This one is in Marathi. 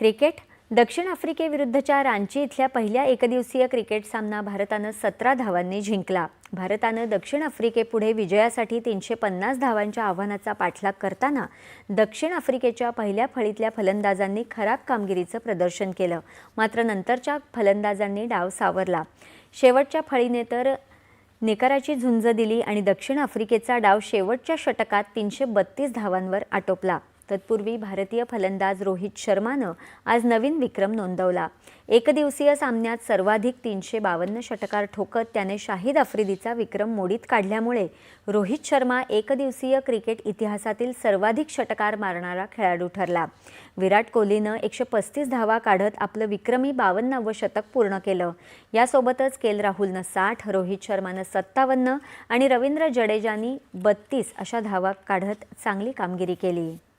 क्रिकेट दक्षिण आफ्रिकेविरुद्धच्या रांची इथल्या पहिल्या एकदिवसीय क्रिकेट सामना भारतानं सतरा धावांनी जिंकला. भारतानं दक्षिण आफ्रिकेपुढे विजयासाठी तीनशे पन्नास धावांच्या आव्हानाचा पाठलाग करताना दक्षिण आफ्रिकेच्या पहिल्या फळीतल्या फलंदाजांनी खराब कामगिरीचं प्रदर्शन केलं. मात्र नंतरच्या फलंदाजांनी डाव सावरला. शेवटच्या फळीने तर निकराची झुंज दिली आणि दक्षिण आफ्रिकेचा डाव शेवटच्या षटकात तीनशे बत्तीस धावांवर आटोपला. तत्पूर्वी भारतीय फलंदाज रोहित शर्मानं आज नवीन विक्रम नोंदवला. एकदिवसीय सामन्यात सर्वाधिक तीनशे बावन्न षटकार ठोकत त्याने शाहिद आफ्रिदीचा विक्रम मोडीत काढल्यामुळे रोहित शर्मा एकदिवसीय क्रिकेट इतिहासातील सर्वाधिक षटकार मारणारा खेळाडू ठरला. विराट कोहलीनं एकशे पस्तीस धावा काढत आपलं विक्रमी बावन्नावं शतक पूर्ण केलं. यासोबतच केल राहुलनं साठ रोहित शर्मानं सत्तावन्न आणि रवींद्र जडेजानी बत्तीस अशा धावा काढत चांगली कामगिरी केली.